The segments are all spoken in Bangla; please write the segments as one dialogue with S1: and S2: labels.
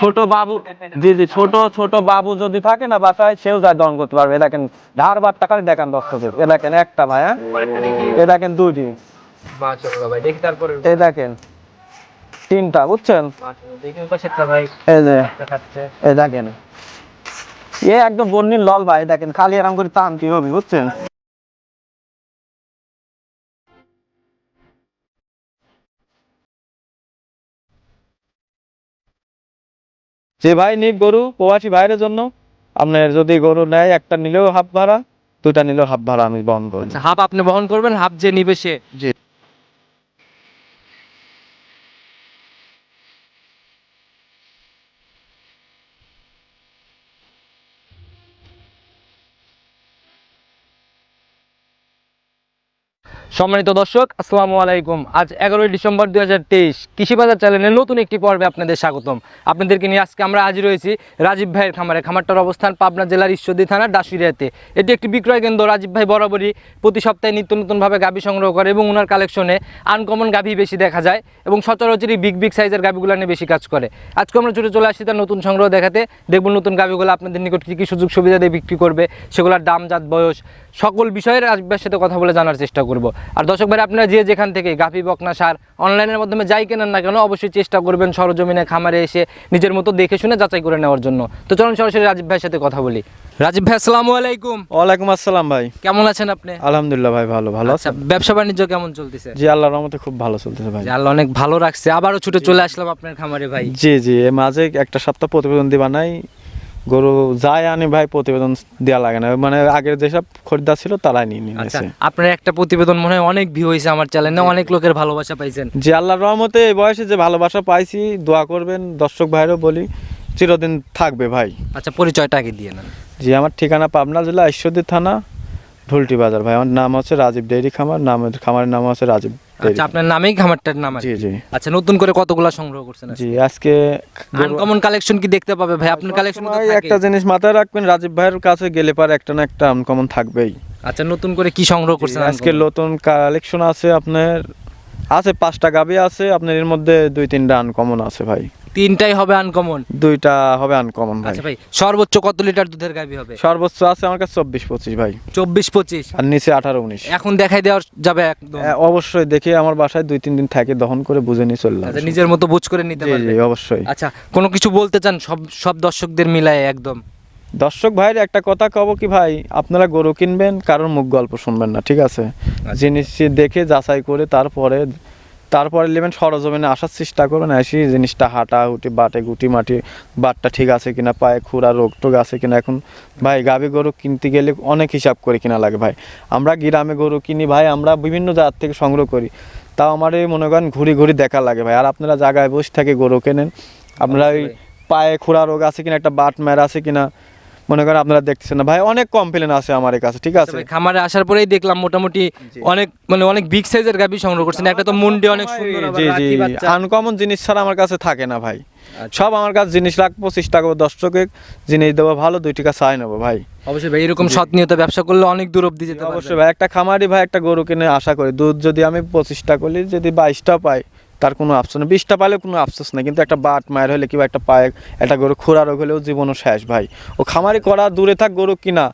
S1: ছোট বাবু জি জি ছোট ছোট বাবু যদি থাকে না বাসায় সেও যায় দন করতে পারবে। দেখেন ধার বার টাকা দেখান দর্শকের এ দেখেন একটা হ্যাঁ? এ দেখেন দুইটি। এ দেখেন তিনটা বুঝছেন? এই দেখেন। এ একদম বন্যির লল ভাই দেখেন খালি এরকম করে টান কি হবে বুঝছেন? যে ভাই নিক গরু প্রবাসী ভাইয়ের জন্য আপনার যদি গরু নেয় একটা নিলেও হাফ ভাড়া দুটা নিলেও হাফ ভাড়া আমি বহন করি।
S2: আচ্ছা হাফ আপনি বহন করবেন হাফ যে নিবে সে।
S1: জি।
S2: সম্মানিত দর্শক, আসসালামু আলাইকুম। আজ এগারোই ডিসেম্বর দু হাজার তেইশ, কৃষিবাজার চ্যানেলের নতুন একটি পর্বে আপনাদের স্বাগতম। আপনাদেরকে নিয়ে আজকে আমরা হাজির রয়েছি রাজীব ভাইয়ের খামারে। খামারটার অবস্থান পাবনা জেলার ঈশ্বরদী থানার ডাসুরিয়াতে এটি একটি বিক্রয় কেন্দ্র। রাজীব ভাই বরাবরই প্রতি সপ্তাহে নিত্য নতুনভাবে গাভী সংগ্রহ করে এবং ওনার কালেকশনে আনকমন গাভী বেশি দেখা যায় এবং সচরাচরই বিগ বিগ সাইজের গাভীগুলো নিয়ে বেশি কাজ করে। আজকে আমরা ছুটে চলে আসছি তার নতুন সংগ্রহ দেখাতে। দেখব নতুন গাভীগুলো আপনাদের নিকট কী কী সুযোগ সুবিধা দিয়ে বিক্রি করবে, সেগুলোর দাম, জাত, বয়স, সকল বিষয়ের রাজীব ভাইয়ের সাথে কথা বলে জানার চেষ্টা করব। আর দর্শক ভাই আপনারা যে যেখান থেকে গাভী বকনা সার অনলাইনের মাধ্যমে যাই কেনেন না কেন অবশ্যই চেষ্টা করবেন সরজমিনে খামারে এসে নিজের মতো দেখে শুনে যাচাই করে নেওয়ার জন্য। তো চলুন সরাসরি রাজীব ভাইয়ের সাথে কথা বলি। রাজীব ভাই আসসালামু আলাইকুম।
S1: ওয়ালাইকুম আসসালাম ভাই।
S2: কেমন আছেন আপনি?
S1: আলহামদুলিল্লাহ ভাই ভালো। ভালো
S2: আচ্ছা
S1: আছেন?
S2: ব্যবসা বাণিজ্য কেমন চলতেছে?
S1: জি আল্লাহর রহমতে খুব ভালো চলতেছে ভাই।
S2: আল্লাহ অনেক ভালো রাখছে। আবারও ছুটে চলে আসলাম আপনার খামারে ভাই।
S1: জি জি মাঝে একটা সপ্তাহ প্রতিবেদন দিবা নাই গরু যায় আনি ভাই প্রতিবেদন দেওয়া লাগে না। মানে আগের যেসব খরিদ্দার ছিল তারাই নিয়ে
S2: আচ্ছা
S1: নিয়েছে
S2: আপনার একটা প্রতিবেদন মনে হয় অনেক ভিউ হয়েছে আমার চ্যানেলে অনেক লোকের ভালোবাসা পাইছেন।
S1: জি আল্লাহর রহমতে এই বয়সে যে ভালোবাসা পাইছি দোয়া করবেন দর্শক ভাইরও বলি চিরদিন থাকবে ভাই।
S2: আচ্ছা পরিচয়টা আগে দিয়ে নেন।
S1: জি আমার ঠিকানা পাবনা জেলা ঈশ্বরদী থানা ঢুলটি বাজার ভাই। আমার নাম হচ্ছে রাজীব ডেইরি খামার নাম খামারের নাম হচ্ছে রাজীব
S2: আচ্ছা আপনার নামেই খামারটার নাম
S1: জি জি।
S2: আচ্ছা নতুন করে কতগুলা সংগ্রহ করছেন
S1: জি আজকে?
S2: আনকমন কালেকশন কি দেখতে পাবে ভাই? আপনার কালেকশন
S1: একটা জিনিস মাথায় রাখবেন রাজীব ভাইয়ের কাছে গেলে পার একটা না একটা আনকমন থাকবেই।
S2: আচ্ছা নতুন করে কি সংগ্রহ করছেন
S1: আজকে নতুন কালেকশন আছে আপনার আছে পাঁচটা গাবি আছে আপনার এর মধ্যে দুই তিনটা আনকমন আছে ভাই।
S2: তিনটাই হবে আনকমন
S1: দুইটা হবে আনকমন ভাই।
S2: আচ্ছা ভাই সর্বোচ্চ কত লিটার দুধের গাভী হবে?
S1: সর্বোচ্চ আছে আমার কাছে চব্বিশ পঁচিশ ভাই।
S2: চব্বিশ পঁচিশ।
S1: আর নিচে আঠারো উনিশ।
S2: এখন দেখাই দেওয়া যাবে একদম।
S1: অবশ্যই দেখে আমার বাসায় দুই তিন দিন থাকে দহন করে বুঝে নিয়ে চললাম
S2: আচ্ছা নিজের মতো বুঝ করে নিতে পারবে।
S1: অবশ্যই।
S2: আচ্ছা কোনো কিছু বলতে চান? সব সব দর্শকদের মিলায় একদম।
S1: দর্শক ভাইয়ের একটা কথা কব কি ভাই আপনারা গরু কিনবেন কারোর মুখ গল্প শুনবেন না ঠিক আছে? জিনিস দেখে যাচাই করে তারপরে তারপরে নেবেন সরজমিনে আসার চেষ্টা করবেন এসে জিনিসটা হাঁটা হুটি বাটে গুটি মাটি বাটটা ঠিক আছে কিনা পায়ে খুঁড়া রোগ টোগ আছে কিনা এখন? ভাই গাভী গরু কিনতে গেলে অনেক হিসাব করে কিনা লাগে ভাই। আমরা গ্রামে গরু কিনি ভাই আমরা বিভিন্ন জাত থেকে সংগ্রহ করি। তাও আমার এই মনে করেন ঘুরি ঘুরি দেখা লাগে ভাই। আর আপনারা জায়গায় বসে থাকে গরু কেনেন আপনারা ওই পায়ে খুঁড়া রোগ আছে কিনা একটা বাট মার আছে কিনা মনে করেন আপনারা দেখতেছেন না। ভাই অনেক কমপ্লেন আছে আমার কাছে ঠিক
S2: আচ্ছা
S1: আছে?
S2: খামারে আসার পরেই দেখলাম মোটামুটি অনেক মানে অনেক বিগ সাইজের গাভী সংগ্রহ করছেন। একটা তো মুন্ডি অনেক সুন্দর
S1: জি জি আনকমন জিনিস ছাড়া আমার কাছে থাকে না ভাই।
S2: আচ্ছা।
S1: সব আমার কাছে জিনিস রাখব চেষ্টা করব দর্শকে জিনিস দেবো ভালো দুই টাকা চাই নেব ভাই।
S2: অবশ্যই ভাই এরকম সৎ নিয়ত ব্যবসা করলে অনেক দূর অব্দি যেতে
S1: অবশ্যই ভাই একটা খামারি ভাই একটা গরু কিনে আশা করি দুধ যদি আমি পঁচিশটা করি যদি বাইশটা পাই তার কোনো আফসোস নেই। বিশটা পাইলে কোনো আফসোস নেই কিন্তু একটা বাট মায়ের হলে কিংবা একটা পায়ে একটা গরু খোরা রোগ হলেও জীবনও শেষ ভাই। ও খামারি করা দূরে থাক গরু কিনা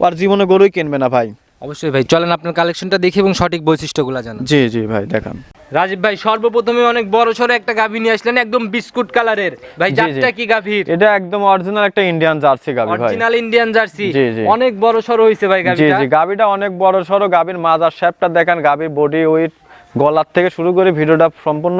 S1: ও আর জীবনে গরুই কিনবে না ভাই।
S2: অবশ্যই ভাই চলেন আপনার কালেকশনটা দেখি এবং সঠিক বৈশিষ্ট্যগুলো জানান।
S1: জি জি ভাই দেখান।
S2: রাজীব ভাই সর্বপ্রথমে অনেক বড় সড়ো একটা গাভী নিয়ে আসলেন একদম বিস্কুট কালারের। ভাই
S1: জি, জি।
S2: জাতটা কি গাভীর?
S1: এটা একদম অরিজিনাল একটা ইন্ডিয়ান জার্সি গাবি ভাই।
S2: Original Indian jersey.
S1: জি, জি।
S2: অনেক বড় সড়ো হয়েছে ভাই
S1: জি
S2: গাভীটা।
S1: জি গাবিটা অনেক বড় সড়ো গাবির মাজার শেপটা দেখেন গাবি বডি ওয়েট গলার থেকে শুরু করে ভিডিওটা সম্পূর্ণ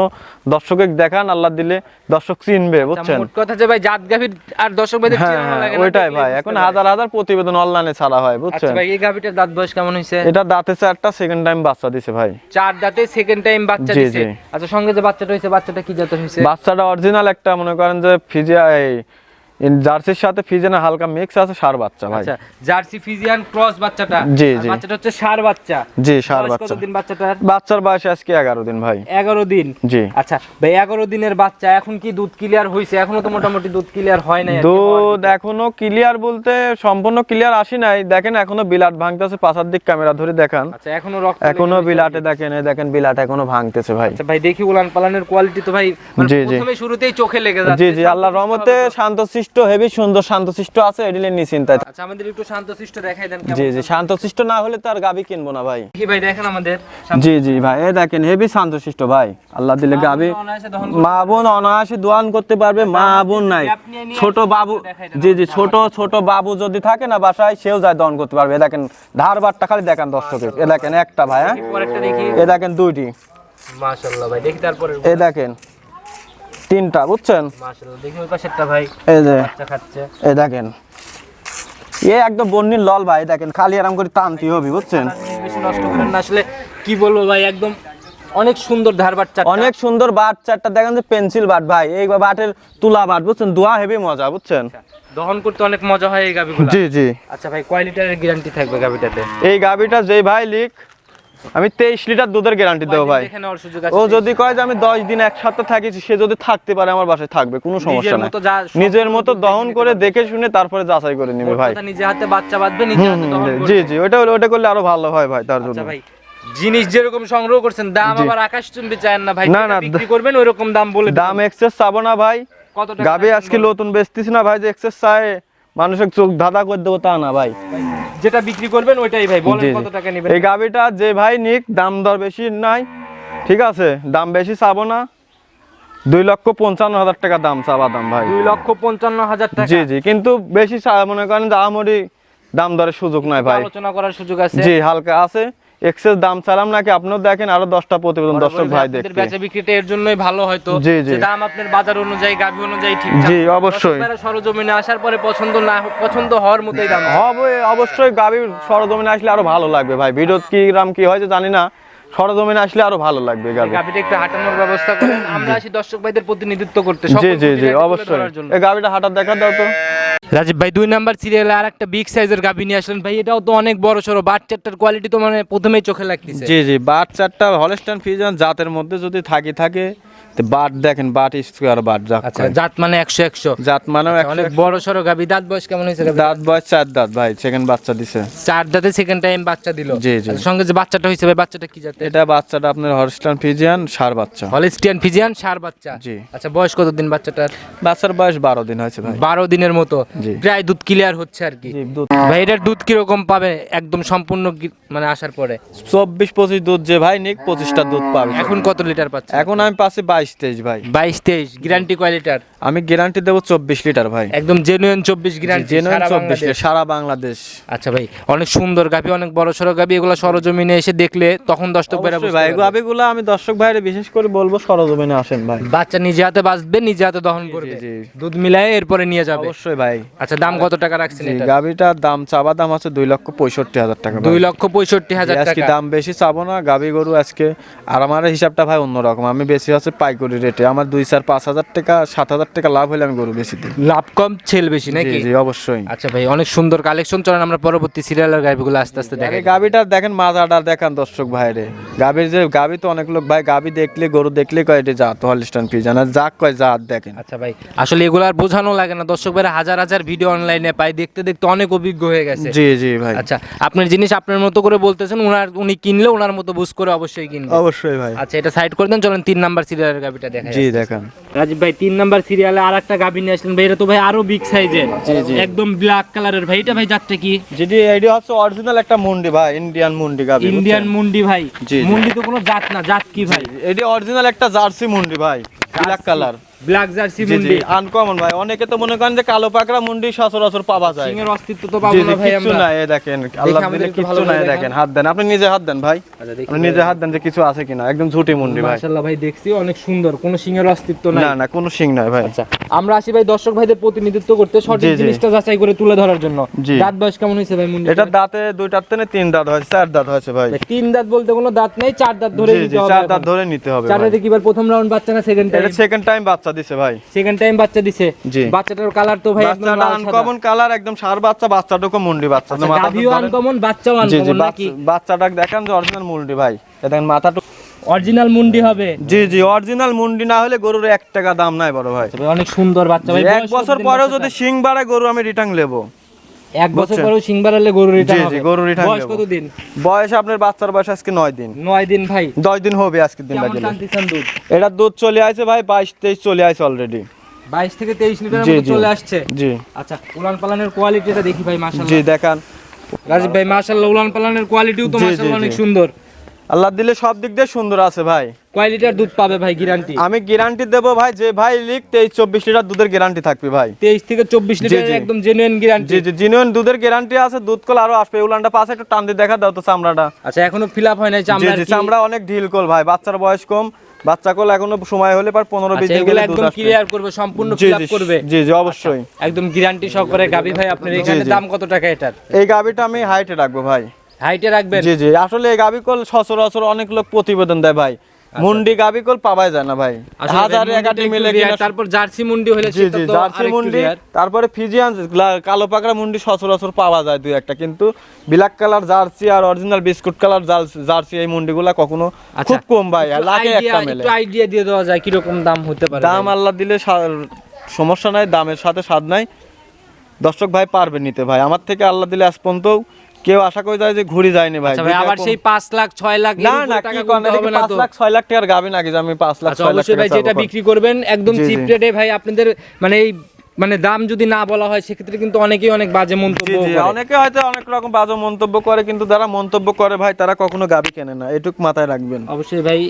S1: দর্শকে দেখান আল্লাহ দিলে দর্শক চিনবে
S2: আচ্ছা,
S1: বুঝছেন?
S2: কথা যে ভাই জাত গাভীর আর দর্শক
S1: হ্যাঁ হ্যাঁ,
S2: না,
S1: ওইটাই ভাই। এখন। হাজার হাজার প্রতিবেদন অনলাইনে ছাড়া হয়
S2: আচ্ছা
S1: বুঝছেন?
S2: ভাই এই গাভীটার দাঁত বয়স কেমন হয়েছে?
S1: এটা দাঁতে চারটা সেকেন্ড টাইম বাচ্চা দিছে ভাই।
S2: চার দাঁতে সেকেন্ড টাইম বাচ্চা দিছে? আচ্ছা সঙ্গে যে বাচ্চাটা হয়েছে বাচ্চাটা কি জাতের হয়েছে?
S1: বাচ্চাটা অরিজিনাল একটা মনে করেন যে ফিজিয়া এই জার্সির সাথে ফিজেনের হালকা মিক্স আছে সার বাচ্চা ভাই।
S2: আচ্ছা জার্সি ফিজিয়ান ক্রস বাচ্চাটা।
S1: জি, জি।
S2: বাচ্চাটা হচ্ছে সার বাচ্চা।
S1: জি সার বাচ্চা।
S2: কতদিন বাচ্চাটার?
S1: বাচ্চার বয়স আজকে এগারো দিন ভাই।
S2: এগারো দিন?
S1: জি।
S2: আচ্ছা ভাই এগারো দিনের বাচ্চা এখন কি দুধ ক্লিয়ার হয়েছে এখনও তো মোটামুটি দুধ ক্লিয়ার হয় নাই
S1: দুধ এখনও ক্লিয়ার বলতে সম্পূর্ণ ক্লিয়ার আসি নাই। দেখেন এখনও বিলাট ভাঙতেছে পাশার দিক ক্যামেরা ধরে দেখান।
S2: আচ্ছা এখনও রক্ত এখনও
S1: বিলাটে দেখেন এই দেখেন বিলাট এখনও ভাঙতেছে ভাই।
S2: আচ্ছা ভাই দেখি উলান পালানের কোয়ালিটি তো ভাই মানে
S1: জি, জি।
S2: প্রথমে শুরুতেই চোখে লেগে যাচ্ছে
S1: জি জি আল্লাহর রহমতে শান্তশিষ্ট হেভি সুন্দর শান্তশিষ্ট আছে এডিলে নিশ্চিন্তায়
S2: আচ্ছা আমাদের একটু শান্তশিষ্ট দেখাই দেন
S1: জি জি শান্তশিষ্ট না হলে তো আর গাবি কিনবো না ভাই।
S2: কি ভাই দেখেন আমাদের
S1: জি জি ভাই এই দেখেন হেভি শান্তশিষ্ট ভাই। আল্লাহ দিলে গাবি মা বোন অনায়াসে দোয়ান করতে পারবে মা বোন নাই। ছোট বাবু জি জি ছোট ছোট বাবু যদি থাকে না বাসায় সেও যায় দহন করতে পারবে। এ দেখেন ধার বারটা খালি দেখেন দর্শকে এ দেখেন একটা ভাই হ্যাঁ? এ দেখেন দুইটি।
S2: মাশাআল্লাহ ভাই দেখি তারপরে
S1: এ দেখেন তিনটা বুঝছেন? এই যে এই দেখেন। এ একদম বন্যির লল ভাই দেখেন খালি আরাম করে টানতে হবে বুঝছেন?
S2: বেশি নষ্ট করেন না আসলে কি বলব ভাই একদম অনেক সুন্দর ধার বাচ্চা
S1: অনেক সুন্দর বাট চারটা দেখেন যে পেন্সিল বাট ভাই এই বাটের তুলা বাট বুঝছেন? দোয়া হেভি মজা বুঝছেন?
S2: দহন করতে অনেক মজা হয় এই গাবিগুলো?
S1: জি জি।
S2: আচ্ছা ভাই কয় লিটারের গ্যারান্টি থাকবে গাবিটাতে?
S1: এই গাবিটা যেই ভাই লিখ আমি তেইশ লিটার দুধের গ্যারান্টি দেবো ভাই। ও যদি কয় যে আমি দশ দিন এক সপ্তাহ থাকি সে যদি থাকতে পারে আমার বাসায় থাকবে কোনো সমস্যা নাই। নিজের মতো দহন করে দেখে শুনে তারপরে যাচাই করে নিবে ভাই।
S2: নিজে হাতে বাচ্চা বাঁধবে
S1: জি, জি ওটা ওটা করলে আরও ভালো হয় ভাই তার জন্য।
S2: আচ্ছা ভাই জিনিস যেরকম সংগ্রহ করছেন দাম। আবার আকাশ চুম্বি চায় না ভাই
S1: না, না,
S2: বিক্রি করবেন ওইরকম দাম বলে
S1: দাম এক্সেস চাবো না ভাই।
S2: কত টাকা
S1: গাবি আজকে নতুন বেচতেছি না ভাই যে এক্সেস চায় মানুষের চোখ ধাঁধা করে দেবো তা না ভাই।
S2: যেটা বিক্রি করবেন ওইটাই ভাই। বলেন। কত টাকা নেবেন?
S1: এই গাবিটা যে ভাই নিক দাম দর বেশি নাই। ঠিক আছে দাম বেশি চাবো না। দুই লক্ষ পঞ্চান্ন হাজার টাকা দাম চাবা দাম ভাই।
S2: দুই লক্ষ পঞ্চান্ন হাজার টাকা?
S1: জি জি কিন্তু বেশি মনে করেন আমরি দাম দরের সুযোগ নাই ভাই।
S2: আলোচনা করার সুযোগ আছে?
S1: জি হালকা আছে। এক্সেস দাম চালাম নাকি? আপনিও দেখেন আরও দশটা প্রতিবেদন দর্শক ভাই দেখেন
S2: বেচা বিক্রিটা এর জন্যই ভালো হয়তো।
S1: জি, জি।
S2: যে দাম আপনার বাজার অনুযায়ী গাবি অনুযায়ী ঠিক
S1: জি, অবশ্যই।
S2: সরজমিনে আসার পরে পছন্দ না পছন্দ হওয়ার মতোই দাম।
S1: হবে অবশ্যই গাভীর সরজমিনে আসলে আরও ভালো লাগবে ভাই। ভিডিও কি রাম কি হয় যে জানি না। সরজমিনে আসলে আরও ভালো লাগবে গাভি।
S2: গাভিটা একটু হাঁটানোর ব্যবস্থা করেন। আমরা আসি দর্শক ভাইদের প্রতিনিধিত্ব করতে।
S1: জি জি জি অবশ্যই। এই গাভিটা হাঁটার দেখা দাও তো।
S2: রাজীব ভাই দুই নাম্বার সিরিয়ালে আর একটা বিগ সাইজের গাভি নিয়ে আসলেন। ভাই এটাও তো অনেক বড় সড়ো। বাচ্চাটার কোয়ালিটি তো মানে প্রথমেই চোখে লাগতেছে।
S1: জি জি বাট চারটা হলস্টাইন ফিজিয়ান জাতের মধ্যে যদি থাকে থাকে বাট দেখেন বাট স্কোয়ার বাট
S2: আচ্ছা জাত মানে একশো একশো।
S1: জাত একশো
S2: অনেক বড় সড়ো গাভি দাঁত বয়স কেমন হয়েছে
S1: দাঁত বয়স চার দাঁত ভাই সেকেন্ড বাচ্চা দিছে।
S2: চার দাঁতে সেকেন্ড টাইম বাচ্চা দিল।
S1: জি, জি।
S2: আচ্ছা, সঙ্গে যে বাচ্চাটা হয়েছে ভাই বাচ্চাটা কি জাতে
S1: এটা বাচ্চাটা আপনার হলস্টাইন ফিজিয়ান সার বাচ্চা।
S2: হলিস্টিয়ান ফিজিয়ান সার বাচ্চা।
S1: জি।
S2: আচ্ছা বয়স কত দিন বাচ্চাটার?
S1: বাচ্চার বয়স বারো দিন হয়েছে ভাই।
S2: বারো দিনের মতো। প্রায় দুধ ক্লিয়ার হচ্ছে আর কি। ভাই এটার দুধ কীরকম পাবে? একদম সম্পূর্ণ মানে আসার পরে।
S1: চব্বিশ পঁচিশ দুধ যে ভাই নিক পঁচিশটা দুধ পাবে।
S2: এখন কত লিটার পাচ্ছে
S1: এখন আমি পাচ্ছি বাইশ তেইশ ভাই।
S2: বাইশ তেইশ গ্যারান্টি কয় লিটার
S1: আমি গ্যারান্টি দেবো চব্বিশ লিটার ভাই।
S2: একদম জেনুইন চব্বিশ গ্যারান্টি
S1: জেনুইন চব্বিশ সারা বাংলাদেশ।
S2: আচ্ছা ভাই অনেক সুন্দর গাভি অনেক বড় সড়ো গাভি এগুলো সরজমিনে এসে দেখলে তখন দর্শক ভাইরা
S1: ভাই আমি দর্শক ভাইরে বিশেষ করে বলব সরজমিনে আসেন ভাই।
S2: বাচ্চা নিজে হাতে বাঁচবে নিজে হাতে দহন করবে। দুধ মিলায় এরপরে নিয়ে যাবে।
S1: অবশ্যই ভাই।
S2: আচ্ছা দাম কত টাকা রাখছেন
S1: জি গাবিটার দাম চাবা দাম আছে দুই লক্ষ পঁয়ষট্টি হাজার টাকা
S2: দুই লক্ষ পঁয়ষট্টি হাজার টাকা।
S1: দাম বেশি চাবো না গাবি গরু আজকে আর আমার হিসাবটা ভাই অন্যরকম আমি বেশি আছে পাইকারি রেটে আমার দুই চার পাঁচ হাজার টাকা সাত হাজার টাকা লাভ হলে আমি গরু বেশি দিই।
S2: লাভ কম ছেল বেশি নাকি?
S1: জি অবশ্যই।
S2: আচ্ছা ভাই অনেক সুন্দর কালেকশন চলেন আমরা পরবর্তী সিরিয়ালের গাভিগুলো আস্তে আস্তে দেখাই।
S1: গাবিটা দেখেন মাজাটা দেখান দর্শক ভাইরে। গাবির যে গাবি তো অনেক লোক ভাই গাবি দেখলে গরু দেখলে কয় এটা জাত হলিস্টান পিজন আর যাক কয় জাত দেখেন।
S2: আচ্ছা ভাই আসলে এগুলো আর বোঝানো লাগে না। দর্শক ভাইরা হাজার হাজার ভিডিও অনলাইনে পাই। দেখতে দেখতে অনেক অভিজ্ঞ হয়ে গেছে।
S1: জি জি ভাই।
S2: আচ্ছা আপনার জিনিস আপনার মতো করে বলতেছেন ওনার উনি কিনলে ওনার মতো বুঝ করে অবশ্যই কিনবে।
S1: অবশ্যই ভাই।
S2: আচ্ছা এটা সাইড করে দেন চলেন তিন নাম্বার সিরিয়ালের গাভিটা দেখাই
S1: জি দেখান।
S2: রাজীব ভাই তিন নাম্বার সিরিয়ালে আর একটা গাবি নিয়ে আসলেন। ভাই এটা তো ভাই আরও বিগ সাইজের। একদম ব্ল্যাক কালারের ভাই এটা ভাই জাতটা কি?
S1: যেটি এটি হচ্ছে অরিজিনাল একটা মুন্ডি ভাই ইন্ডিয়ান মুন্ডি গাবি
S2: ইন্ডিয়ান মুন্ডি ভাই। মুন্ডি তো কোনো জাত না জাত কি ভাই?
S1: এটি অরিজিনাল একটা জার্সি মুন্ডি ভাই ব্ল্যাক কালার
S2: ব্ল্যাক জার্সি
S1: জি জি
S2: মুন্ডি।
S1: আনকমন ভাই। অনেকে তো মনে করেন যে কালো পাকড়া মুন্ডি সচরাচর পাওয়া যায়।
S2: সিংহের অস্তিত্ব তো পাবো না ভাই
S1: কিচ্ছু নাই দেখেন আল্লাহ দিলে
S2: একটু
S1: নাই দেখেন। হাত দেন। আপনি নিজে হাত দেন ভাই।
S2: আচ্ছা
S1: আপনি নিজে হাত দেন যে কিছু আছে কিনা একদম ঝুটি মুন্ডি ভাই।
S2: মাশাআল্লাহ ভাই দেখছি অনেক সুন্দর কোনো সিংহের অস্তিত্ব নাই।
S1: না না কোনো সিং নাই ভাই।
S2: আচ্ছা আমরা আসি ভাই দর্শক ভাইদের প্রতিনিধিত্ব করতে। সঠিক। জিনিসটা যাচাই করে তুলে ধরার জন্য। দাঁত বয়স কেমন হয়েছে ভাই মুন্ডি
S1: এটা দাঁতে দুইটার তেনে তিন দাঁত হয়েছে চার দাঁত হয়েছে ভাই।
S2: তিন দাঁত বলতে কোনো দাঁত নেই চার দাঁত ধরে নিতে হবে
S1: চার
S2: এখন।
S1: দাঁত ধরে নিতে হবে
S2: চার দাঁতে কি প্রথম রাউন্ড বাচ্চা না সেকেন্ড টাইম
S1: এটা সেকেন্ড টাইম বাচ্চা বাচ্চা দিছে ভাই।
S2: সেকেন্ড টাইম বাচ্চা দিছে।
S1: জি।
S2: বাচ্চাটার কালার তো ভাই একদম
S1: আনকমন কালার একদম সার বাচ্চা বাচ্চাটাকে মুন্ডি বাচ্চা।
S2: আচ্ছা, গাভীও। আনকমন বাচ্চাও
S1: জি
S2: আনকমন নাকি
S1: বাচ্চা- বাচ্চাটা দেখান যে অরিজিনাল মুন্ডি ভাই। দেখেন মাথাটা
S2: অরিজিনাল মুন্ডি হবে।
S1: জি জি অরিজিনাল মুন্ডি না হলে গরুর এক টাকা দাম নাই বড় ভাই।
S2: অনেক সুন্দর বাচ্চা ভাই।
S1: এক বছর পরেও যদি শিং বাড়ায় গরু আমি রিটার্ন নেব।
S2: এক বছর পরেও সিং বাড়ালে গরু রিটার্ন হবে
S1: জি, গরু রিটার্ন
S2: বয়স
S1: কত
S2: দিন
S1: বয়স আপনার বাচ্চার বয়স আজকে 9 দিন।
S2: 9 দিন ভাই।
S1: দশ দিন হবে আজকে দিন
S2: দুধ?
S1: এটা দুধ চলে আসে ভাই বাইশ তেইশ চলে আসে অলরেডি
S2: বাইশ থেকে তেইশ লিটারের মতো চলে আসছে?
S1: জি।
S2: আচ্ছা উলান পালানের কোয়ালিটিটা দেখি ভাই
S1: জি দেখান।
S2: রাজীব ভাই মাশাআল্লাহ উলান পালানের কোয়ালিটিও তো মাশাআল্লাহ অনেক সুন্দর।
S1: আল্লাহ দিলে সব দিক দিয়ে সুন্দর আছে ভাই।
S2: কয় লিটার দুধ পাবে ভাই গ্যারান্টি?
S1: আমি গ্যারান্টি দেবো ভাই যে ভাই লিখ তেইশ চব্বিশ লিটার দুধের গ্যারান্টি থাকবে ভাই।
S2: তেইশ থেকে চব্বিশ লিটার একদম জেনুইন গ্যারান্টি
S1: জি জি জিনুইন দুধের গ্যারান্টি আছে দুধ কল আরও আসবে। উলানটা পাশে একটু টান দিয়ে দেখা দাও তো চামড়াটা।
S2: আচ্ছা এখনও ফিল আপ হয় নাই চামড়া
S1: জি চামড়া অনেক ঢিল কল ভাই বাচ্চার বয়স কম। বাচ্চা কল এখনও সময় হলে পার পনেরো বিশ
S2: আচ্ছা
S1: দিন গেলে
S2: একদম ক্লিয়ার করবে সম্পূর্ণ
S1: জি
S2: ফিল আপ করবে।
S1: জি জি অবশ্যই।
S2: একদম গ্যারান্টি সহকারে গাবি ভাই আপনার এখানে দাম কত টাকা এটার?
S1: এই গাবিটা আমি হাইটে রাখব ভাই।
S2: হাইটে রাখবেন?
S1: জি জি। আসলে গাবি কল সচরাচর অনেক লোক প্রতিবেদন দেয় ভাই। মুন্ডি গাবি কল পাওয়াই যায় না ভাই। হাজার একাটি মিলে কিনা-
S2: তারপর জার্সি মুন্ডি হলে
S1: জি জি জার্সি মুন্ডি তারপরে ফিজিয়ান কালো পাকড়া মুন্ডি সচরাচর পাওয়া যায় দুই একটা। কিন্তু ব্ল্যাক কালার জার্সি আর অরিজিনাল বিস্কুট কালার জার্সি এই মুন্ডিগুলা কখনো
S2: আচ্ছা,
S1: খুব কম ভাই লাখে একটা মেলে।
S2: একটু আইডিয়া দিয়ে দেওয়া যায় কীরকম দাম হতে পারে
S1: দাম? আল্লাহ দিলে সমস্যা নাই দামের সাথে স্বাদ নাই। দর্শক ভাই পারবে নিতে ভাই আমার থেকে আল্লাহ দিলে আজ পর্যন্ত কেউ আশা করে যায় যে ঘুরি যায়নি ভাই।
S2: আচ্ছা ভাই আবার সেই পাঁচ লাখ ছয় লাখ
S1: না না কি
S2: গুনতে
S1: করেন?
S2: না
S1: পাঁচ লাখ ছয় লাখ টাকার গাবি নাকি যে আমি পাঁচ লাখ
S2: আচ্ছা
S1: ছয় লাখ
S2: অবশ্যই ভাই যেটা বিক্রি করবেন একদম চিপ রেটে ভাই আপনাদের মানে এই মানে দাম যদি না বলা হয় সেক্ষেত্রে কিন্তু অনেকেই অনেক বাজে মন্তব্য করে।
S1: অনেকে হয়তো অনেক রকম বাজে মন্তব্য করে কিন্তু যারা মন্তব্য করে ভাই তারা কখনো গাবি কেনে না। এটুক মাথায় রাখবেন।
S2: অবশ্যই ভাই।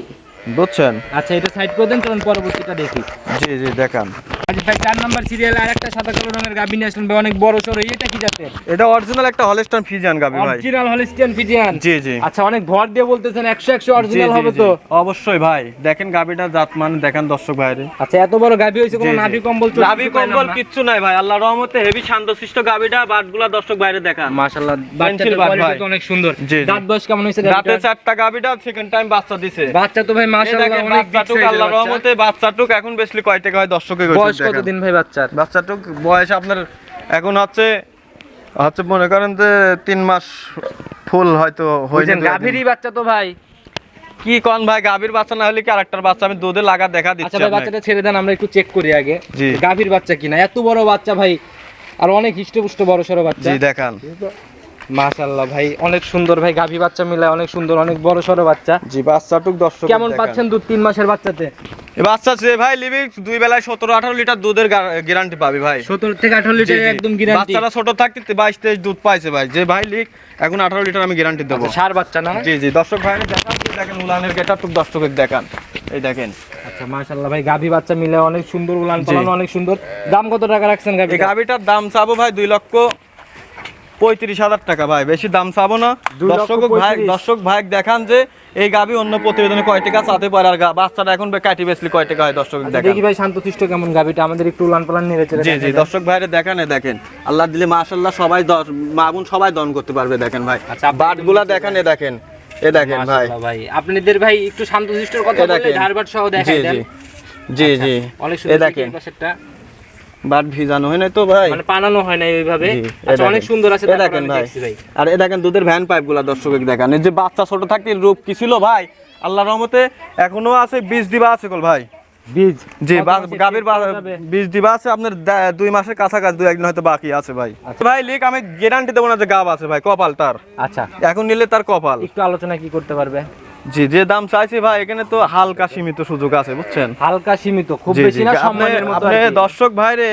S1: বুঝছেন?
S2: আচ্ছা এটা সাইড করে দেন চলুন পরবর্তীটা দেখি।
S1: জি জি দেখান।
S2: আচ্ছা ভাই চার নাম্বার সিরিয়ালে আরেকটা সাদা কালো রঙের গাভী নিয়ে আসলেন ভাই অনেক বড় সড়ো এটা কি জাতের?
S1: এটা অরিজিনাল একটা হলস্টাইন ফিজিয়ান গাবি ভাই।
S2: অরিজিনাল হলিস্টিয়ান ফিজিয়ান
S1: জি জি।
S2: আচ্ছা অনেক ভর দিয়ে বলতেছেন একশো একশো অরিজিনাল হবে তো?
S1: অবশ্যই ভাই দেখেন গাবিটা জাত মান দেখেন দর্শক ভাইরে।
S2: আচ্ছা এত বড় গাভী হয়েছে কোনো নাভি কম্বল চোখ
S1: গাবি কম্বল কিচ্ছু নাই ভাই আল্লাহর রহমতে হেভি শান্তশিষ্ট গাবিটা বাটগুলা দর্শক বাইরে দেখান।
S2: মাশাআল্লাহ
S1: পেন্সিল
S2: বাচ্চাটার
S1: বাট
S2: কোয়ালিটি
S1: ভাই।
S2: তো অনেক সুন্দর।
S1: জি, জি।
S2: দাঁত বয়স কেমন হয়েছে
S1: রাতে চারটা গাবিটা সেকেন্ড টাইম বাচ্চা দিছে।
S2: বাচ্চা তো ভাই মাশাআল্লাহ অনেক বিগ
S1: আল্লাহর রহমতে বাচ্চাটুক এখন বেশি কয় টাকা হয় দর্শকে
S2: কতদিন ভাই বাচ্চার?
S1: বয়স আপনার এখন হচ্ছে হচ্ছে মনে করেন যে তিন মাস ফুল হয়তো হয়ে
S2: গাভীরই বাচ্চা তো ভাই।
S1: কি কন ভাই গাভীর বাচ্চা না হলে কি আরেকটার বাচ্চা? আমি দুধে লাগা দেখা
S2: আচ্ছা
S1: দিচ্ছি
S2: ভাই বাচ্চাটা ছেড়ে দেন আমরা একটু চেক করি আগে। গাভীর বাচ্চা কিনা? এত বড় বাচ্চা ভাই আর অনেক হিষ্টপুষ্ট বড় সড়ো বাচ্চা।
S1: জি দেখান।
S2: মাশাআল্লাহ ভাই অনেক সুন্দর ভাই গাভী বাচ্চা মিলায় অনেক সুন্দর অনেক বড় সড়ো বাচ্চা।
S1: জি বাচ্চাটুক দর্শক
S2: কেমন পাচ্ছেন দুধ তিন মাসের বাচ্চাতে?
S1: বাচ্চা যে ভাই লিবি দুই বেলায় সতেরো আঠারো লিটার দুধের গ্যারান্টি পাবি ভাই।
S2: সতেরো থেকে আঠারো লিটার একদম গ্যারান্টি
S1: বাচ্চারা ছোট থাকতে বাইশ তেইশ দুধ পাইছে ভাই। যে ভাই লিখ এখন আঠারো লিটার আমি গ্যারান্টি দেবো।
S2: সার বাচ্চা না?
S1: জি জি। দর্শক ভাই দেখান দেখেন উলানের গেটা টুক দর্শকের দেখান। এই দেখেন।
S2: আচ্ছা মাশাআল্লাহ ভাই বাচ্চা মিলে অনেক সুন্দর উলান পালানো অনেক সুন্দর। দাম কত টাকা রাখছেন
S1: গাভিটার দাম চাবো ভাই দুই লক্ষ। পঁয়ত্রিশ হাজার টাকা ভাই বেশি দাম চাবো না। দর্শক ভাই দর্শক ভাই দেখান যে এই গাভি অন্য প্রতিবেদনে কয় টাকা চাতে পারে আর বাচ্চাটা এখন কাটি বেসলি কয় টাকা হয় দর্শক
S2: আচ্ছা, দেখি ভাই শান্তশিষ্ট কেমন গাভীটা আমাদের একটু উলান পালান চলে
S1: জি জি দর্শক ভাইরে দেখেন দেখেন। আল্লাহ দিলে মাশাল্লাহ সবাই দশ- মামুন সবাই দন করতে পারবে দেখেন ভাই।
S2: আচ্ছা,
S1: বাটগুলা দেখেন এ দেখেন। এ দেখেন ভাই।
S2: ভাই। আপনাদের ভাই একটু শান্তশিষ্টর কথা
S1: দেখেন।
S2: ধারবাট সহ
S1: জি
S2: দেখাই দেন।
S1: জি জি জি।
S2: অনেক
S1: এ দেখেন। বাট ভিজানো হয় না তো ভাই।
S2: মানে পানানো হয় না এইভাবে
S1: জি, এ
S2: আচ্ছা অনেক সুন্দর আছে
S1: দেখেন
S2: আমি
S1: ভাই। আর এ দেখেন দুধের ভ্যান পাইপগুলা দর্শক দেখান। এই যে বাচ্চা ছোট থাকতে রূপ কি ছিল ভাই? আল্লাহ রহমতে এখনও আছে বীজ দিবা আছে কল ভাই।
S2: বীজ?
S1: জি গাভীর? বীজ দিবা আছে আপনার দুই মাসের কাছাকাছি দুই একদিন হয়তো বাকি আছে ভাই।
S2: আচ্ছা।
S1: ভাই লিক আমি গ্যারান্টি দেবো না যে গাব আছে ভাই কপাল তার।
S2: আচ্ছা।
S1: এখন নিলে তার কপাল।
S2: একটু আলোচনা কি করতে পারবে?
S1: জি যে দাম চাইছি ভাই এখানে তো হালকা সীমিত সুযোগ আছে বুঝছেন?
S2: হালকা সীমিত খুব বেশি না সম্মানের মতো
S1: আপনি দর্শক ভাইরে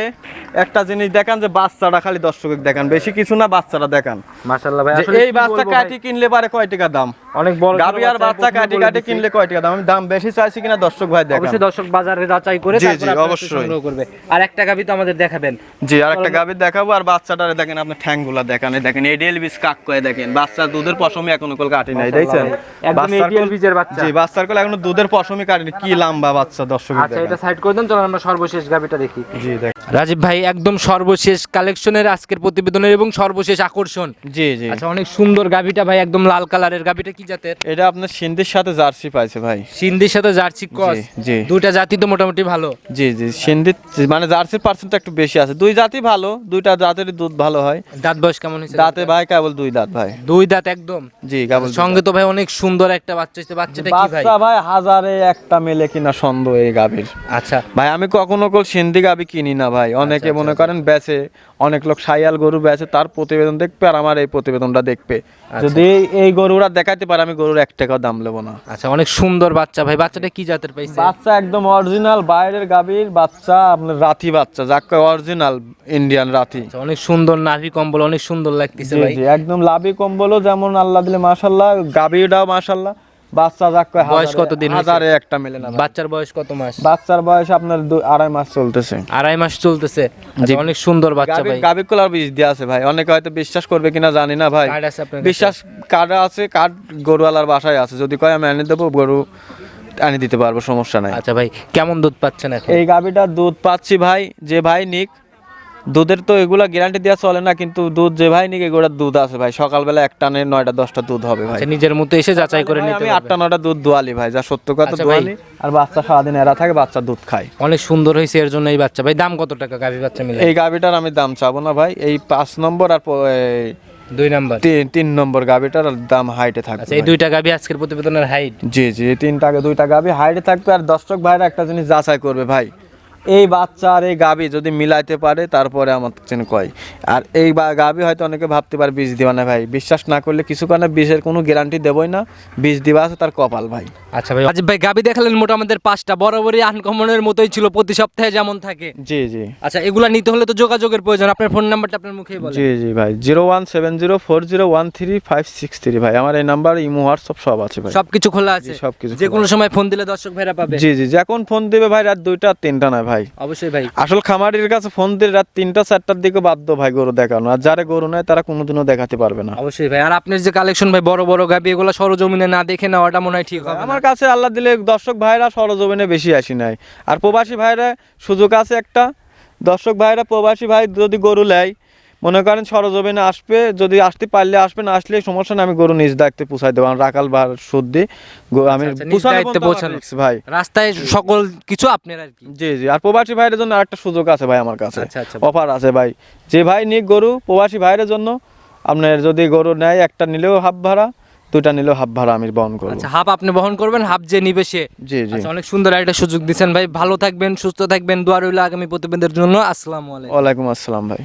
S1: একটা জিনিস দেখান যে বাচ্চাটা খালি দর্শক দেখান বেশি কিছু না বাচ্চাটা দেখান।
S2: মাশাআল্লাহ ভাই আসলে
S1: এই বাচ্চা কাটি কিনলে পারে কয় টাকা দাম?
S2: অনেক বড়
S1: গাবি আর বাচ্চা কাটি কাটি কিনলে কয় টাকা দাম? আমি দাম বেশি চাইছি কিনা দর্শক ভাই দেখান।
S2: অবশ্যই দর্শক বাজারে যাচাই করে তারপর। সংগ্রহ করবে। আর একটা গাবি তো আমাদের দেখাবেন।
S1: জি আর একটা গাভীর দেখাবো আর বাচ্চাটারে দেখেন আপনি ঠ্যাংগুলা দেখান এই দেখেন এডিএল বিস কাক কয়ে দেখেন বাচ্চা দুধের পশমে এখনও কল কাটি নাই দেখছেন?
S2: একদম বীজের বাচ্চা।
S1: জি বাচ্চার কোলে এখনও দুধের পশমই কাটেনি। কি লম্বা বাচ্চা দর্শক
S2: আচ্ছা এটা সাইড করে দেন চলুন আমরা সর্বশেষ গাবিটা দেখি।
S1: জি দেখ।
S2: রাজীব ভাই একদম সর্বশেষ কালেকশনের আজকের প্রতিবেদনের এবং সর্বশেষ আকর্ষণ।
S1: জি জি।
S2: আচ্ছা অনেক সুন্দর গাবিটা ভাই একদম লাল কালারের। গাবিটা কি জাতের?
S1: এটা আপনার সিন্ধির সাথে জার্সি পাইছে ভাই।
S2: সিন্ধির সাথে জার্সি ক্রস
S1: জি।
S2: দুইটা জাতি তো মোটামুটি ভালো।
S1: জি জি সিন্ধি মানে জার্সির পার্সেন্টটা একটু বেশি আছে। দুই জাতি ভালো দুইটা জাতেরই দুধ ভালো হয়।
S2: দাঁত বয়স কেমন হয়েছে?
S1: দাঁতে ভাই কেবল দুই দাঁত ভাই।
S2: দুই দাঁত একদম।
S1: জি কেবল
S2: সঙ্গে তো ভাই অনেক সুন্দর একটা বাচ্চা হচ্ছে বাচ্চাটা কি ভাই?
S1: বাচ্চা ভাই হাজারে একটা মেলে কিনা সন্দেহ এই গাভীর।
S2: আচ্ছা।
S1: ভাই আমি কখনো কল সিন্ধি গাবি কিনি না ভাই। অনেকে মনে করেন বেচে অনেক লোক সাইয়াল গরু বেচে তার প্রতিবেদন দেখবে আর আমার এই প্রতিবেদনটা দেখবে। যদি এই- গরুরা দেখাইতে পারে আমি গরুর এক টাকা দাম নেব না।
S2: আচ্ছা অনেক সুন্দর বাচ্চা ভাই। বাচ্চাটা কি জাতের পাইছে?
S1: বাচ্চা একদম অরিজিনাল বাইরের গাভীর বাচ্চা আপনার রাথি বাচ্চা যাকে অরিজিনাল ইন্ডিয়ান রাথি।
S2: আচ্ছা, অনেক সুন্দর নাভি কম্বল অনেক সুন্দর লাগতেছে ভাই।
S1: একদম লাভি কম্বলও যেমন আল্লাহ দিলে মাশাল্লাহ গাভীটাও মাশাল্লাহ বাচ্চা যাক কয়
S2: বয়স কতদিন হয়েছে?
S1: হাজারে একটা মেলে না
S2: বাচ্চার বয়স কত মাস?
S1: বাচ্চার বয়স আপনার আড়াই মাস চলতেছে।
S2: আড়াই মাস চলতেছে। আচ্ছা, অনেক সুন্দর বাচ্চা ভাই।
S1: কোলার বীজ আছে ভাই। অনেকে হয়তো বিশ্বাস করবে কিনা জানি না ভাই। বিশ্বাস কার্ড আছে কার্ড গরুওয়ালার বাসায় আছে। যদি কয় আমি এনে দেবো গরু এনে দিতে পারব সমস্যা নাই।
S2: আচ্ছা ভাই কেমন দুধ পাচ্ছেন এখন?
S1: এই গাভীটা দুধ পাচ্ছি ভাই যে ভাই নিক। দুধের তো এগুলা গ্যারান্টি দেওয়া চলে না কিন্তু দুধ যে ভাই নিক এগুলোর দুধ আছে ভাই। সকালবেলা একটা নে নয়টা দশটা দুধ হবে ভাই।
S2: আচ্ছা নিজের মতো এসে যাচাই করে নিতে
S1: আমি আটটা নয়টা দুধ দোয়ালি ভাই যা সত্য কথা
S2: আচ্ছা।
S1: দোয়ালি। আর বাচ্চা সারাদিন এরা থাকে বাচ্চা দুধ খায়।
S2: অনেক সুন্দর হয়েছে এর জন্য এই বাচ্চা। ভাই দাম কত টাকা গাভী বাচ্চা মিলে?
S1: এই গাভীটার আমি দাম চাবো না ভাই এই পাঁচ নম্বর আর
S2: দুই নাম্বার?
S1: তিন তিন নম্বর গাভীটার দাম হাইটে থাকবে
S2: আচ্ছা এই দুইটা গাভী আজকের প্রতিবেদনের হাইট?
S1: জি জি এই তিনটাকে দুইটা গাভী হাইটে থাকবে আর দর্শক ভাইরা একটা জিনিস যাচাই করবে ভাই। এই বাচ্চা আর এই গাভী যদি মিলাইতে পারে তারপরে আমার চেন কয়। আর এই বা- গাভী হয়তো অনেকে ভাবতে পারে বীজ দিবা না ভাই। বিশ্বাস না করলে কিছু কারণে বীজের কোনো গ্যারান্টি দেবই না। বীজ দিবা আছে তার কপাল ভাই।
S2: আচ্ছা ভাই রাজীব ভাই গাবি দেখালেন মোটা আমাদের পাঁচটা। বরাবরই আনকমনের মতোই ছিল প্রতি সপ্তাহে যেমন থাকে।
S1: জি জি।
S2: আচ্ছা এগুলা নিতে হলে তো যোগাযোগের প্রয়োজন। আপনার ফোন নাম্বারটা আপনার মুখে বলেন।
S1: জি জি ভাই zero one seven zero four zero one three five six three ভাই। আমার এই নাম্বার ইমো হোয়াটসঅ্যাপ সব আছে ভাই।
S2: সবকিছু খোলা আছে।
S1: সবকিছু
S2: যে কোনো সময় ফোন দিলে দর্শক ভাইরা পাবে।
S1: জি জি যখন ফোন দিবে ভাই রাত দুইটা তিনটা নয় ভাই।
S2: অবশ্যই ভাই।
S1: আসল খামারির কাছে ফোন দিয়ে রাত তিনটা চারটার দিকে বাধ্য ভাই গরু দেখানো। আর যারা গরু নেয় তারা কোনোদিনও দেখাতে পারবে না।
S2: অবশ্যই ভাই। আর আপনার যে কালেকশন ভাই বড় বড় গাবি এগুলো সরজমিনে না দেখে নেওয়াটা মনে হয় ঠিক হবে
S1: আমার কাছে আল্লাহ দিলে দর্শক ভাইরা সরজমিনে বেশি আসি নাই। আর প্রবাসী ভাইরা সুযোগ আছে একটা। দর্শক ভাইরা প্রবাসী ভাই যদি গরু নেয় মনে করেন সরজমিনে আসবে যদি আসতে পারলে আসবে না আসলে সমস্যা না আমি গরু নিজ দায়িত্বে পুষাই দেবো। রাখাল বার শুদ্ধি আমি
S2: আচ্ছা,
S1: risk ভাই।
S2: রাস্তায় সকল কিছু আপনার আর কি।
S1: জি জি আর প্রবাসী ভাইয়ের জন্য আরেকটা সুযোগ আছে ভাই আমার কাছে।
S2: আচ্ছা, আচ্ছা।
S1: অফার আছে ভাই। যে ভাই নিক গরু প্রবাসী ভাইয়ের জন্য আপনার যদি গরু নেয় একটা নিলেও হাফ ভাড়া দুটা নিলেও হাফ ভাড়া আমি বহন করব।
S2: আচ্ছা হাফ আপনি বহন করবেন হাফ যে নিবে সে।
S1: জি জি।
S2: আচ্ছা অনেক সুন্দর একটা সুযোগ দিচ্ছেন ভাই। ভালো থাকবেন সুস্থ থাকবেন দোয়া রইল আগামী প্রতিবেদনের জন্য। আসসালামু আলাইকুম।
S1: ওয়ালাইকুম আসসালাম ভাই।